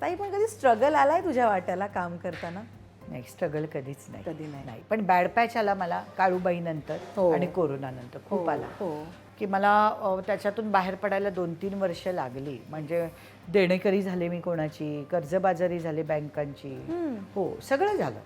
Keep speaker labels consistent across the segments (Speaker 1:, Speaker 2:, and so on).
Speaker 1: ताई पण कधी स्ट्रगल आलाय तुझ्या वाट्याला काम करताना?
Speaker 2: नाही स्ट्रगल कधीच नाही.
Speaker 1: कधी नाही.
Speaker 2: नाही पण बॅड पॅच आला मला काळूबाई नंतर
Speaker 1: हो.
Speaker 2: आणि कोरोना नंतर. खूप
Speaker 1: हो,
Speaker 2: आला.
Speaker 1: हो.
Speaker 2: की मला अ, त्याच्यातून बाहेर पडायला दोन तीन वर्ष लागली. म्हणजे देणेकरी झाले मी कोणाची कर्जबाजारी झाले बँकांची हो सगळं झालं.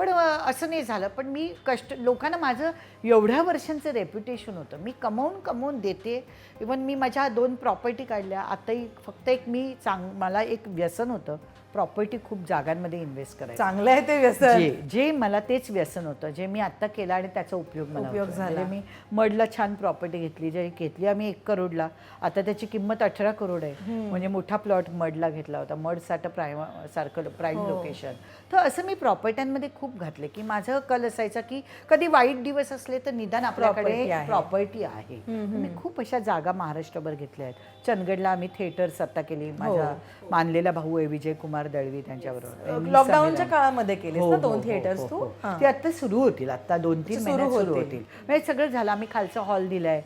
Speaker 2: पण असं नाही झालं. पण मी कष्ट लोकांना माझं एवढ्या वर्षांचं रेप्युटेशन होतं. मी कमवून कमवून देते. इवन मी माझ्या दोन प्रॉपर्टी काढल्या. आताही फक्त एक मी चांग मला एक व्यसन होतं. प्रॉपर्टी खूप जागांमध्ये इन्व्हेस्ट करायचं.
Speaker 1: चांगलं आहे ते व्यसन.
Speaker 2: जे जे मला तेच व्यसन होतं जे मी आता केलं आणि त्याचा उपयोग मला
Speaker 1: उपयोग. झाला.
Speaker 2: म्हणजे मी मडला छान प्रॉपर्टी घेतली जे घेतली आम्ही एक करोडला. आता त्याची किंमत अठरा करोड आहे. म्हणजे मोठा प्लॉट मडला घेतला होता. मड साठ प्राईम सारखं प्राईम
Speaker 1: हो.
Speaker 2: लोकेशन तर असं मी प्रॉपर्ट्यांमध्ये खूप घातले की माझं कल असायचा की कधी वाईट दिवस असले तर निदान आपल्याकडे
Speaker 1: Property आहे.
Speaker 2: प्रॉपर्टी आहे. मी खूप अशा जागा महाराष्ट्रभर घेतल्या आहेत. चंदगडला आम्ही थिएटर्स आता केली. माझा मानलेला भाऊ आहे विजय कुमार. दळवी त्यांच्याबरोबर.
Speaker 1: लॉकडाऊनच्या. काळामध्ये केलीस
Speaker 2: हो,
Speaker 1: ना दोन थिएटर्स
Speaker 2: हो,
Speaker 1: तू
Speaker 2: हो.
Speaker 1: हां.
Speaker 2: ते आता सुरू होतील आता दोन तीन
Speaker 1: सुरू
Speaker 2: महिन्यात सुरू
Speaker 1: होतील.
Speaker 2: म्हणजे सगळं झालं आम्ही खालचा हॉल दिलाय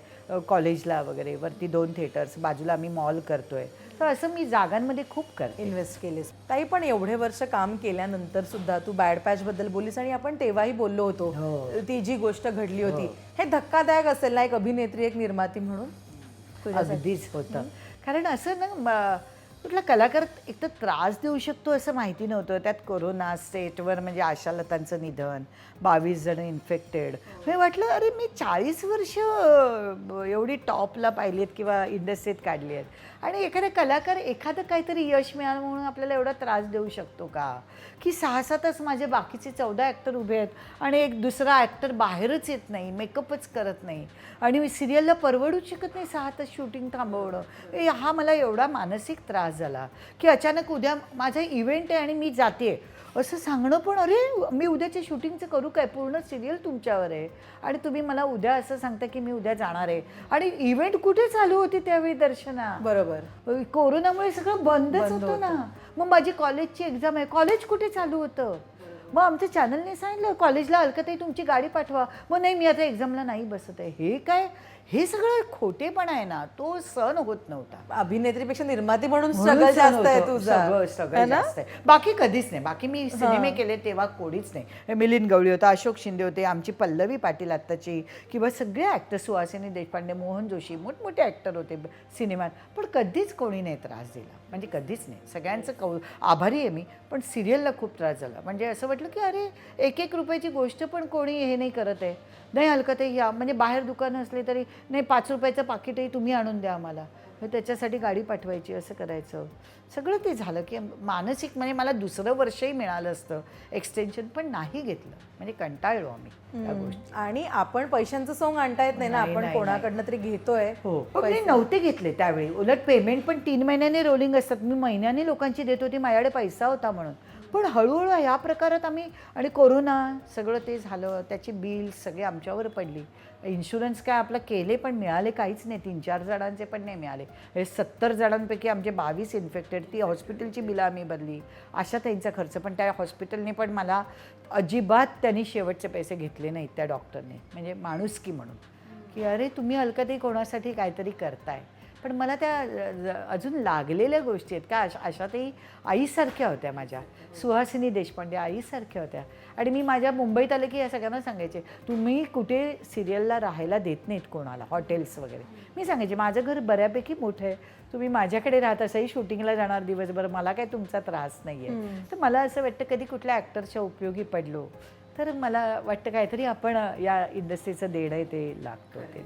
Speaker 2: कॉलेजला वगैरे वरती दोन थिएटर्स बाजूला आम्ही मॉल करतोय तर असं मी जागांमध्ये खूप करते
Speaker 1: इन्व्हेस्ट केलीस ताई पण एवढे वर्ष काम केल्यानंतर सुद्धा तू बॅड पॅच बद्दल बोलीस आणि आपण तेव्हाही बोललो होतो. ती जी गोष्ट घडली होती हे धक्कादायक असेल ना एक अभिनेत्री एक निर्माती म्हणून
Speaker 2: अगदीच होतं कारण असं ना कुठला कलाकार एक तर त्रास देऊ शकतो असं माहिती नव्हतं. त्यात कोरोना स्टेटवर म्हणजे आशालतांचं निधन बावीस जण इन्फेक्टेड. मी वाटलं अरे मी चाळीस वर्ष एवढी टॉपला पाहिलीत किंवा इंडस्ट्रीत काढली आहेत आणि एखादा कलाकार एखादं काहीतरी यश मिळालं म्हणून आपल्याला एवढा त्रास देऊ शकतो का? की सहा सातच माझे बाकीचे चौदा ॲक्टर उभे आहेत आणि एक दुसरा ॲक्टर बाहेरच येत नाही मेकअपच करत नाही. आणि मी सिरियलला परवडूच शकत नाही सहा तास शूटिंग थांबवणं. हा मला एवढा मानसिक त्रास झाला की अचानक उद्या माझा इव्हेंट आहे आणि मी जाते. असं सांगणं पण अरे मी उद्याच्या शूटिंगचं करू काय? पूर्ण सिरियल तुमच्यावर आहे. आणि तुम्ही मला उद्या असं सांगता की मी उद्या जाणार आहे. आणि इव्हेंट कुठे चालू होती त्यावेळी दर्शना?
Speaker 1: बरोबर.
Speaker 2: कोरोनामुळे सगळं बंदच
Speaker 1: बंद
Speaker 2: होतं ना. मग माझी कॉलेजची एक्झाम आहे. कॉलेज कुठे चालू होतं? मग आमच्या चॅनलने सांगितलं कॉलेजला अलकताई तुमची गाडी पाठवा. मग नाही मी आता एक्झामला नाही बसत आहे. हे काय? हे सगळं खोटेपणा आहे ना तो सण होत नव्हता.
Speaker 1: अभिनेत्रीपेक्षा निर्माती म्हणून
Speaker 2: सण
Speaker 1: जास्त आहे. तुझा.
Speaker 2: सगळं सगळं? जास्त आहे. बाकी कधीच नाही. बाकी मी सिनेमे केले तेव्हा कोणीच नाही. मिलिंद गवळी होता अशोक शिंदे होते आमची पल्लवी पाटील आत्ताची किंवा सगळे ॲक्टर सुहासिनी देशपांडे मोहन जोशी मोठमोठे ॲक्टर होते सिनेमात. पण कधीच कोणी नाही त्रास दिला. म्हणजे कधीच नाही. सगळ्यांचं कौ आभारी आहे मी पण सिरियलला खूप त्रास झाला. म्हणजे असं वाटलं की अरे एक एक रुपयाची गोष्ट पण कोणी हे नाही करत आहे. नाही हलकत आहे या म्हणजे बाहेर दुकानं असले तरी नाही पाच रुपयाचं पाकिटही तुम्ही आणून द्या आम्हाला. मग त्याच्यासाठी गाडी पाठवायची असं करायचं. सगळं ते झालं की मानसिक म्हणजे मला दुसरं वर्षही मिळालं असतं. एक्सटेन्शन पण नाही घेतलं. म्हणजे कंटाळलो आम्ही त्या गोष्टी.
Speaker 1: आणि आपण पैशांचं सोंग आणता येत नाही ना आपण कोणाकडनं तरी घेतोय.
Speaker 2: हो. मी नव्हते घेतले त्यावेळी. उलट पेमेंट पण तीन महिन्याने रोलिंग असतात. मी महिन्याने लोकांची देत होती. माझ्याकडे पैसा होता म्हणून. पण हळूहळू ह्या प्रकारात आम्ही आणि कोरोना सगळं ते झालं त्याची बिल सगळे आमच्यावर पडली. इन्शुरन्स काय आपलं केले पण मिळाले काहीच नाही. तीन चार जणांचे पण नाही मिळाले. हे सत्तर जणांपैकी आमचे बावीस इन्फेक्टेड ती हॉस्पिटलची बिलं आम्ही भरली. अशा त्यांचा खर्च. पण त्या हॉस्पिटलने पण मला अजिबात त्यांनी शेवटचे पैसे घेतले नाहीत त्या डॉक्टरने म्हणजे माणुसकी म्हणून. की अरे तुम्ही हलकतही कोणासाठी काहीतरी करताय. पण मला त्या अजून लागलेल्या गोष्टी आहेत का? अशा अशातही आईसारख्या होत्या माझ्या. सुहासिनी देशपांडे आईसारख्या होत्या. आणि मी माझ्या मुंबईत आले की या सगळ्यांना सांगायचे तुम्ही कुठे सिरियलला राहायला देत नाहीत कोणाला हॉटेल्स वगैरे. मी सांगायचे माझं घर बऱ्यापैकी मोठं आहे. तुम्ही माझ्याकडे राहत असंही शूटिंगला जाणार दिवसभर मला काय तुमचा त्रास नाही आहे तर मला असं वाटतं कधी कुठल्या ॲक्टरच्या उपयोगी पडलो तर मला वाटतं काहीतरी आपण या इंडस्ट्रीचं देणं आहे ते लागतं ते.